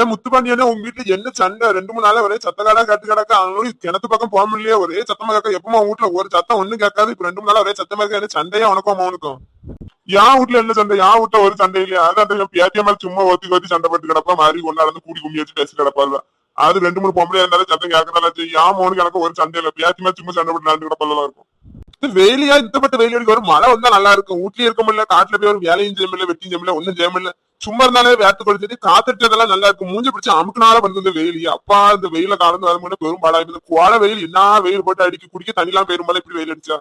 ஏன் முத்துப்பாண்டியனே உங்க வீட்டுல என்ன சண்டை? ரெண்டு மூணு நாளா ஒரே சத்தக்காடா கட்டு கிடக்க? அவங்களும் கிணத்து பக்கம் போக முடியலையே ஒரே சத்தமா கேட்க. எப்பமா உங்க வீட்டுல ஒரு சத்தம் ஒண்ணும் கேட்காது. இப்ப ரெண்டு மூணு நாளா ஒரே சத்தமா இருக்க? என்ன சண்டையா உனக்கும் அவனுக்கும் என் வீட்டுல என்ன சண்டை? யா வீட்டுல ஒரு சண்டை இல்லையா? அதான் அந்த பேத்திய மாதிரி சும்மா ஒத்தி ஒத்தி சண்டை போட்டு கிடப்பா மாதிரி ஒன்னா இருந்து கூடி கும்மி வச்சு பேசி கிடப்பாள் அது ரெண்டு மூணு பொம்பளை இருந்தாலும் சத்தம் கேட்கறதால என் மோனுக்கு எனக்கு ஒரு சண்டை இல்ல. பேத்தி மாதிரி சும்மா சண்டை போட்டு நடந்து கிடப்பெல்லாம் இருக்கும். வெயிலியா? இந்த பட்டு வெயில் அடிக்க ஒரு மழை வந்தா நல்லா இருக்கும். வீட்லயே இருக்க முடியல. காட்டுல போய் ஒரு வேலையும் செய்ய முடியல வெட்டியும் செய்ய முடியல ஒன்னும் செய்ய முடியல. சும்மா இருந்தாலே வேட்டு கொடுத்துட்டு காத்துட்டதெல்லாம் நல்லா இருக்கும். மூஞ்சி பிடிச்சி அமுக்குனால வந்து இந்த வெயில். அப்பா இந்த வெயில கலந்து வரும்போது பெரும் பாடா இருக்குது. கோல வெயில் என்ன வெயில் போட்டு அடிக்க குடிக்க தண்ணி எல்லாம் பெரும்பாலும் இப்படி வெயில் அடிச்சா?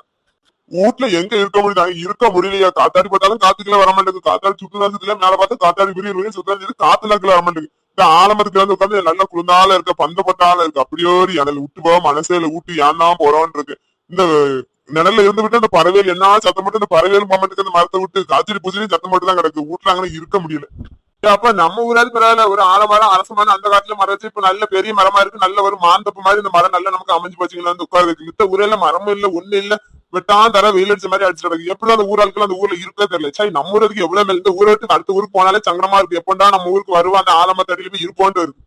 வீட்டுல எங்க இருக்க முடியுது? இருக்க முடியலையா. காத்தாடி போட்டாலும் காத்துக்குள்ள வர மாட்டேங்குது. காத்தாடி சுற்றுலாசத்துல மேல பார்த்தா காத்தாடி பெரிய இருக்கு சுத்தாடி காத்துல வர மாட்டேங்குது. இந்த ஆலமரத்துல வந்து உட்காந்து நல்லா குளிர்ந்தால இருக்க பந்த பட்டால இருக்கு அப்படியோ ஒரு எனல் விட்டு போக மனசேல விட்டு ஏன் தான் போறோம்னு இருக்கு இந்த நிழல்ல இருந்து விட்டு அந்த பறவைகள் என்ன சத்தம் மட்டும் இந்த பறவைகள் மாமட்டுக்கு அந்த மரத்தை விட்டு காய்ச்சல் பூசலையும் சத்தம் மட்டும் தான் கிடக்கு. வீட்டுல அங்கே இருக்க முடியல. அப்ப நம்ம ஊராது பரவாயில்ல. ஒரு ஆலமரம் அரச அந்த காலத்துல மரம் வச்சு இப்ப நல்ல பெரிய மரமா இருக்கு. நல்ல ஒரு மாந்தப்பு மாதிரி இந்த மரம் நல்லா நமக்கு அமைஞ்சு போச்சுங்களா வந்து உட்கார்றதுக்கு மித்த ஊரில் மரமும் இல்ல ஒண்ணு இல்ல. வெட்டான் தர வெயில் அடிச்ச மாதிரி அடிச்சு கிடக்கு. எப்படி அந்த ஊராளுக்கு அந்த ஊர்ல இருக்கே தெரியல. சரி நம்ம ஊருக்கு எவ்வளவு இந்த ஊரை விட்டு அடுத்த ஊருக்கு போனாலே சங்கடமா இருக்கு. எப்படா நம்ம ஊருக்கு வருவா அந்த ஆலமரத்தடியில போய் இருப்போன்ட்டு இருக்கு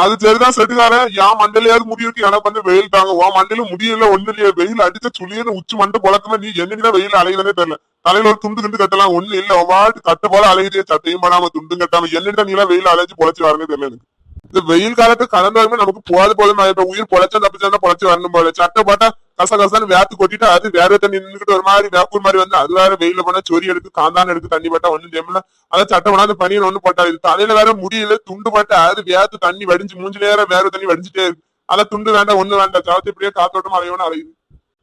அது சரிதான் செட்டுக்கார. என் மண்டலையாவது முடி இருக்கு எனக்கு வந்து வெயில் தாங்க. உன் மண்டல முடியல ஒண்ணு இல்லையா. வெயில் அடிச்ச சுளியன்னு உச்சி மண்டை பொழக்கமா நீ என்னைக்குதான் வெயில் அலையுதுனே தெரியல. தலையில ஒரு துண்டு துண்டு கட்டலாம் ஒண்ணு இல்ல. ஒவ்வாட்டு கட்ட போல அலையுதே சட்டையும் பண்ணாம துண்டு கட்டாம. என்னடா நீ எல்லாம் வெயில் அலைஞ்சு பொழைச்சு வரனே தெரியல எனக்கு. இந்த வெயில் காலத்து கலந்தாலுமே நமக்கு போது போதும் இப்ப உயிர் பொழைச்சா தப்பிச்சா பொழைச்சு வரணும் போல. சட்டை போட்டா கச கசன்னு வேத்து கொட்டிட்டு அது வேற தண்ணி நின்னுக்கிட்டு ஒரு மாதிரி வேக்கூர் மாதிரி வந்து அது வேற வெயில போனா சொறி எடுத்து காந்தான எடுத்து தண்ணி பட்டா ஒண்ணு டேம்ல அதான் சட்டை போனா பனியன் ஒண்ணு போட்டா இது. தலையில வேற முடியல துண்டு போட்டா அது வேத்து தண்ணி வடிஞ்சு மூஞ்சு நேரம் வேற தண்ணி வடிஞ்சிட்டே இருக்கு. அதான் துண்டு வேண்டாம் ஒண்ணு வேண்டாம். சவத்து இப்படியே காத்தோட்டம் அலையோன்னு அலையுது.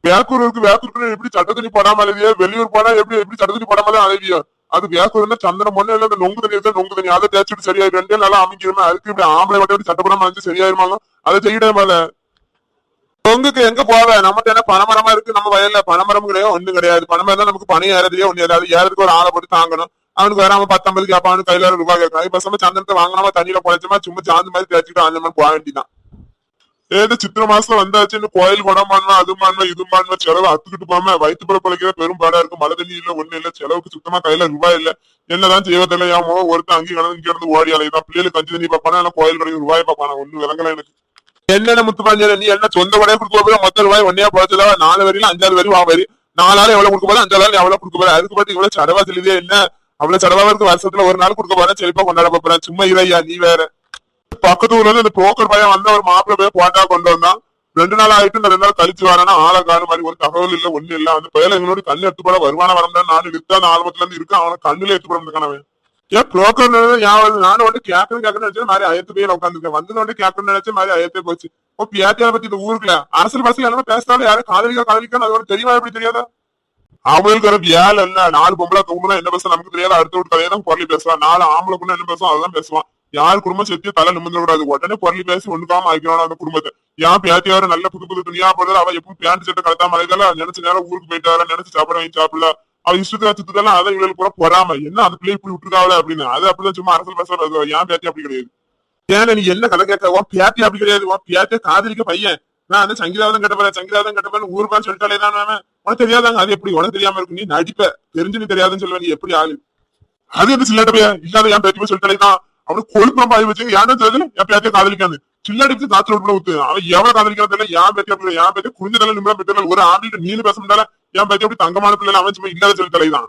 வேக்கூர் இருக்கு வேக்கூருக்கு எப்படி சட்ட தண்ணி போடாம அலைவியா? வெளியூர் போனா எப்படி எப்படி சட்ட தண்ணி போடாம அலைவியா? அது வேக்கூர்னா சந்தனம் பொண்ணு இல்ல நொங்கு தண்ணி இருந்தா நொங்கு தண்ணி. அதை தேய்ச்சிட்டு சரியாயிரு ரெண்டே நாளா அமைக்கிறோம் அதுக்கு இப்படி ஆம்பளை வட்டி எப்படி அமைஞ்சு சரியாயிருமாங்க? அதை செய்யிடாமல பொங்குக்கு எங்க போவ? நம்மகிட்ட என்ன பனமரமா இருக்கு? நம்ம வயல்ல பனைமரம் கிடையாது ஒண்ணும் கிடையாது. பணமரம் தான் நமக்கு பணி ஏறதையே ஒண்ணு ஏறாது. ஏறதுக்கு ஒரு ஆளை போட்டு தாங்கணும். அவனுக்கு வராம பத்தம்பது கேப்பானு. கையில ரூபாய் கேட்கணும். அது பசங்க சந்தனத்தை வாங்கினாம தண்ணியில குழைச்சமா சும்மா சாந்து மாதிரி தேய்ச்சிட்டு அந்த மாதிரி போக வேண்டியதான் ஏது சித்திர மாசம் வந்தாச்சுன்னு கோயில் குடம் பண்ணுவா அது பண்ணுவா இது பண்ணுவா செலவு அத்துக்கிட்டு போகாம வயிற்று பிற பிழைக்கிற பெரும் பாடா இருக்கு. மழை தண்ணி இல்ல ஒண்ணு இல்ல செலவுக்கு சுத்தமா கையில ரூபாய் இல்ல. என்னதான் செய்வதில்ல ஏமோ ஒருத்தன் அங்கேயும் கிடந்து இங்க இருந்து ஓடி அலைதான் பிள்ளைகளுக்கு கஞ்சி தண்ணி பாப்பானா இல்ல கோயில் கடைக்கு ரூபாய் பாப்பானா ஒண்ணு விளங்கல எனக்கு. என்னென்ன முத்துப்பாஞ்சல நீ என்ன சொந்த கடையை கொடுக்க போற? மொத்த ரூபாய் ஒன்னே போச்சதா நாலு வரையில அஞ்சாறு வரையும் வா வரி. நாலாள் எவ்வளவு கொடுக்க போற? அஞ்சாறு நாள் எவ்வளவு கொடுக்க போற. அதுக்கு பத்தி இவ்வளவு சடவா தெரியுதே என்ன? அவ்வளவு சடவா இருக்கு வருஷத்துல ஒரு நாள் கொடுக்க போறேன். செழிப்பா கொண்டாட போறேன். சும்மா இதையா நீ வேற. பக்கத்து ஊர்ல இருந்து இந்த புரோக்கர் பையன் வந்து ஒரு மாப்பிள்ளை போய் போட்டா கொண்டு வந்தான். ரெண்டு நாள் ஆயிட்டு இந்த ரெண்டு நாள் கழிச்சு வரானா ஆளை காண மாதிரி ஒரு தகவல் இல்ல ஒண்ணு இல்ல. அந்த பையல எங்களோட கண்ணு எடுத்து போட வருமான வரம்தான் நாலு வித்தா அந்த ஆல்பத்துல இருந்து இருக்கு அவனை கண்ணுல எடுத்து போட முடியும் ஏன் புரோக்கர் ஞாபகம் நானும் வந்து கேட்கணும் கேட்கணும் நினைச்சேன். மாதிரி அயத்து போய் உட்காந்துருக்கேன் வந்து வந்து கேட்கணும் நினைச்சேன். மாதிரி அயத்தே போச்சு. ஓ பியாத்தியார பத்தி இந்த ஊருக்குல அரசியல் பசங்க எல்லாமே பேசினாலும் யாரும் காதலிக்கா காதலிக்கா அது ஒரு தெரியுமா எப்படி தெரியாதா? அவங்களுக்கு ஒரு வேலை இல்ல நாலு பொம்பளை தூங்குனா என்ன பேச நமக்கு தெரியாது. அடுத்த விட்டு கதையை தான் குரலி பேசுவான். நாலு ஆம்பளை என்ன பேசுவான்? அதெல்லாம் பேசுவான். யார் குடும்பம் செத்து தலை நிமிர்ந்து கூடாது. உடனே பொருளி பேசி ஒண்ணுக்காம ஆகிக்கணும் அந்த குடும்பத்தை. ஏன் பேத்தியாரு நல்ல புது புது துணியா போடுறது அவ எப்பவும் பேண்ட் சட்டை கலத்தாம அலைதால நினைச்ச நேரம் ஊருக்கு போயிட்டாரு நினைச்சு சாப்பிட வாங்கி சாப்பிடல. அவ இஷ்டத்துக்கு வச்சுதான் அதை இவங்களுக்கு கூட பொறாம. என்ன அந்த பிள்ளை இப்படி விட்டுருக்காவல அப்படின்னு. அது அப்படிதான் சும்மா அரசு பேசுறது ஏன் பேத்தி அப்படி கிடையாது. ஏன் நீ என்ன கதை கேட்க உன் பேத்தி அப்படி கிடையாது. உன் பேத்திய காதலிக்க பையன். நான் வந்து சங்கீதாவதம் கட்டப்பறேன் சங்கீதாவதம் கட்டப்பறேன் ஊருப்பான்னு சொல்லிட்டாலே தான் உனக்கு தெரியாதாங்க? அது எப்படி? உனக்கு தெரியாம இருக்கும் நீ நடிப்ப. தெரிஞ்சு நீ தெரியாதுன்னு சொல்லுவேன் நீ எப்படி ஆளு? அது எப்படி சில்லாட்ட பையன்? இல்லாத ஏன் பேத்தி போய் சொல்லிட்டாலே தான் அவனுக்கு கொழுப்பம் பாய் வச்சு ஏன் தெரியுது என் பேத்திய காதலிக்காது சில்லாடிக்கு காத்துல விட்டு ஊத்து அவன் எவ்வளவு காதலிக்கிறது இல்ல என் பேத்தி அப்படி என் பேத்தி குடிஞ்சதால நிமிடம் பெற்றால ஒரு ஆண்டிட்டு நீனு பேச முடியல என் பேத்தி அப்படி தங்கமான பிள்ளை அவன் சும்மா இல்லாத சொல்லி தான்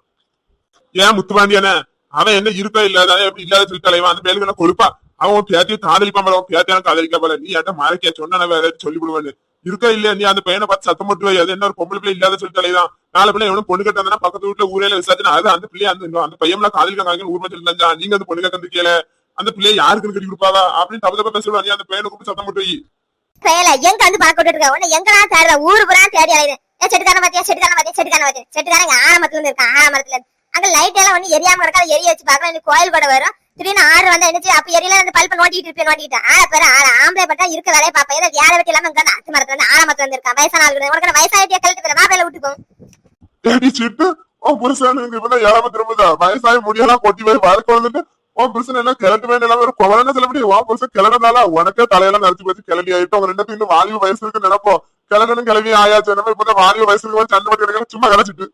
ஏன் முத்துப்பாண்டியானே அவன் என்ன இருக்கா இல்லாத எப்படி இல்லாத சொல்லிட்டாலே அந்த பேருக்கு என்ன கொழுப்பா அவன் உன் பேத்தியை காதலிப்பான் போல, உன் பேத்தியான காதலிக்க போல நீ என்ன மறைக்க சொன்ன வேற சொல்லி விடுவேன்னு இருக்கா இல்லையா நீ அந்த பையனை பார்த்து சத்தம் போட்டு அது என்ன ஒரு பொம்பளை பிள்ளை இல்லாத சொல்லி தான் நாலு பிள்ளை எவனும் பொண்ணு கட்டாந்தா பக்கத்து வீட்டுல ஊரே விசாரிச்சு அது அந்த பிள்ளைய அந்த அந்த பையன் காதலிக்காங்க ஊர் மட்டும் இருந்தா நீங்க அந்த பொண்ணு கந்து கேள அந்த பிள்ளைய யாருக்கு கட்டி கொடுப்பாவா அப்படின்னு தப்பு தப்பா பேசுவா நீ அந்த பையனை கூப்பிட்டு சத்தம் போட்டு பயல எங்க வந்து பறக்க விட்டுட்டு இருக்க? உன்னை எங்கடா தேடுற ஊரு பூரா தேடி அலையுது. செட்டுக்காரன் பாத்தியா? செட்டுக்காரன் பாத்தியா? செட்டுக்காரன் பாத்தியா? செட்டுக்காரன் ஆரம்பத்துல இருக்கான். ஆரம்பத்துல அங்க லைட் எல்லாம் ஒண்ணு எரியாம இருக்கா எரிய வச்சு பாக்கலாம் நீ கோயில் கூட வரும். திடீர்னு ஆறு வந்தா என்ன அப்ப எரியல அந்த பல்ப நோட்டிட்டு இருப்பேன் நோட்டிட்டு ஆள பேரு ஆள. ஆம்பளை பட்டா இருக்க வேலையை பாப்பா ஏதாவது யாரை வெட்டி இல்லாம இங்க அத்து மரத்துல இருந்து ஆரம்பத்துல இருந்து இருக்கான். வயசான ஆளுக்கு உனக்கு வயசாயிட்டியா? பேர மாப்பிள்ள விட்டுக்கும் புருஷன் இப்பதான் ஏழாம திரும்புதா? வயசாகி முடியெல்லாம் கொட்டி போய் வழக்கு வந்துட்டு உன் புருஷன் என்ன கிளட்டு வேண்டிய ஒரு குவலன்னு சொல்ல முடியும்? உன் புருஷன் கிளறனால உனக்கே தலையெல்லாம் நரைச்சு போச்சு கிளம்பி ஆயிட்டு அவங்க ரெண்டு இன்னும் வாலிப வயசு இருக்கு நினைப்போம். கிளறனும் கிளம்பி ஆயாச்சு. நம்ம இப்ப வாலிப வயசுக்கு சண்டை போட்டு கிடக்கணும் சும்மா கிடச்சிட்டு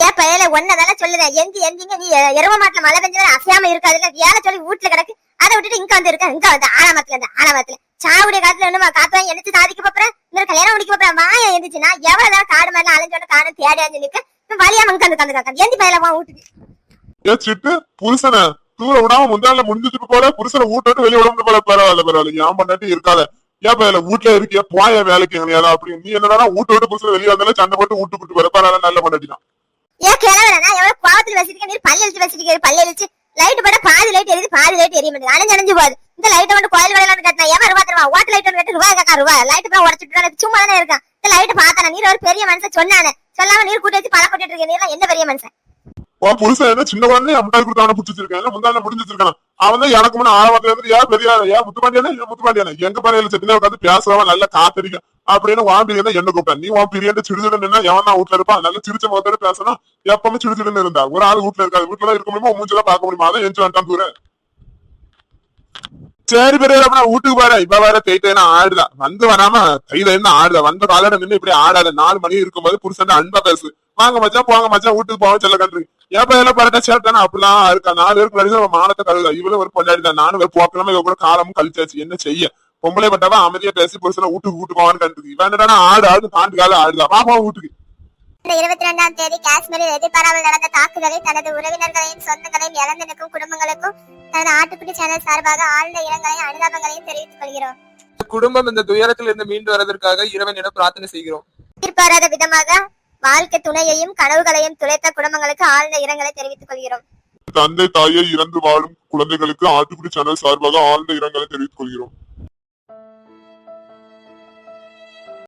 ஏ பையல ஒன்னதால சொல்லுறேன் எந்தி எந்திங்க நீ எரும மாட்டுல மழை பெஞ்சா அசையாம இருக்காதுல்ல வேலை சொல்லி வீட்டுல கிடக்கு. அதை விட்டுட்டு இங்க வந்து இருக்க. இங்க வந்து ஆறாமத்துல இருந்து ஆறாமத்துல சாவுடைய காலத்துல என்னமா காத்துவாங்க என்னச்சு சாதிக்க போறேன் இந்த கல்யாணம் முடிக்க போறேன் வாய எந்திரிச்சுனா எவ்வளவுதான் காடு மாதிரி அலைஞ்சோட காடு தேடி அஞ்சு நிக்க? வழியாம இங்க வந்து கந்து காக்க எந்தி பையல வா வீட்டுக்கு. ஏ சிட்டு புருஷனை. தூர விடாம முந்தால முடிஞ்சிட்டு போல புருஷனை வீட்டு வெளியே விட போல பரவாயில்ல பரவாயில்ல. ஏன் பண்ணாட்டி இருக்காத? ஏன் பையல வீட்டுல இருக்கிய? போய வேலைக்கு எங்கனையாவது அப்படி நீ என்னடா வீட்டு விட்டு புருஷன் வெளியே வந்தாலும் சண்டை போட்டு வீட்டு விட்டு போற. பரவாயில்ல நல்ல பண்ணாட்டிதான் ஏன் கிழவரா எவ்வளவு கோவத்துல வச்சிருக்கேன் பல்லு வச்சிருக்கேன் பல்லு லைட் போட பாதி லைட் எரியுது பாதி லைட் எரிய மாட்டேங்குது. அணைஞ்சு அணைஞ்சு போகுது. இந்த லைட்டை வந்து கோயில் விளையாண்டு கட்டினா ஏன் ரூபா தருவா ஓட்ட லைட் கட்டு ரூபாய் கேட்கா ரூபா லைட் போய் உடச்சிட்டு சும்மா தானே இருக்கான். இந்த லைட் பார்த்தானே நீர் ஒரு பெரிய மனுஷன் சொன்னானே. சொல்லாம நீர் கூட்டி வச்சு பழ கொட்டிட்டு நீர்லாம் என்ன பெரிய மனுஷன்? உன் புருஷன் என்ன சின்ன குழந்தை அம்மாடி கொடுத்து அவனை பிடிச்சிருக்கேன் முந்தால முடிஞ்சு வச்சிருக்கான்? அவன் தான் எனக்கு முன்ன ஆரம்பத்துல இருந்து ஏன் பெரிய ஏன் முத்துப்பாண்டியானே? ஏன் முத்துப்பாண்டியானே? எங்க பறையில சென்னை உட்காந்து பேசுறவன் நல்ல காத்தடிக்கும் அப்படின்னு வான் பிரியன் என்ன கூப்பிட்டேன். நீ வான் பிரியன் சிடுதுன்னு நின்னா எவன் தான் வீட்டுல இருப்பான்? நல்ல சிரிச்ச முகத்தோட பேசணும் எப்பவுமே சிடுச்சிடுன்னு இருந்தா. ஒரு ஆள் வீட்டுல இருக்காது. வீட்டுல தான் இருக்க முடியுமா மூஞ்செல்லாம் பார்க்க முடியுமா? அதான் எஞ்சி வேண்டாம் தூரம் சரி பெரிய அப்படின்னா வீட்டுக்கு பாரு இப்ப வேற தேய்த்தேன்னா ஆடுதா? வந்து வராம கையில இருந்து ஆடுதா? வந்த காலையில நின்று இப்படி ஆடாத. நாலு மணி இருக்கும்போது புருஷன் அன்பா பேசு. வாங்க மச்சான் போங்க மச்சான் வீட்டுக்கு போவோம் செல்ல கன்று. ஏப்ப எல்லாம் பரட்டா சேர்த்தானே அப்படிலாம் இருக்கா நாலு பேருக்கு நம்ம மானத்தை கழுதா இவளும் ஒரு பொண்டாடி தான். நானும் ஒரு போக்கலாம இவ கூட காலமும் கழிச்சாச்சு. என்ன செய்ய? பொம்பளை பட்டாவா அமைதியா பேசி புருஷனை வீட்டுக்கு வீட்டுக்கு போவான்னு கண்டுக்கு இவன் என்னடா ஆடு ஆடு தாண்டு கால ஆடுதா வா போ வீட்டுக்கு. இந்த இருபத்தி ரெண்டாம் தேதி காஷ்மீரில் எதிர்பாராமல் நடந்த தாக்குதலில் தனது உறவினர்களையும் சொந்தங்களையும் இழந்து நிற்கும் குடும்பங்களுக்கும் தனது ஆட்டுக்குட்டி சேனல் சார்பாக ஆழ்ந்த இரங்கலையும் அனுதாபங்களையும் தெரிவித்துக் கொள்கிறோம். குடும்பம் இந்த துயரத்தில் இருந்து மீண்டு வருவதற்காக இறைவனிடம் பிரார்த்தனை செய்கிறோம். எதிர்பாராத விதமாக வாழ்க்கை துணையையும் கனவுகளையும் துளைத்த குடும்பங்களுக்கு ஆழ்ந்த இரங்கலை தெரிவித்துக் கொள்கிறோம். தந்தை தாயை இறந்து வாழும் குழந்தைகளுக்கு ஆட்டுக்குடி சேனல் சார்பாக ஆழ்ந்த இரங்கலை தெரிவித்துக் கொள்கிறோம்.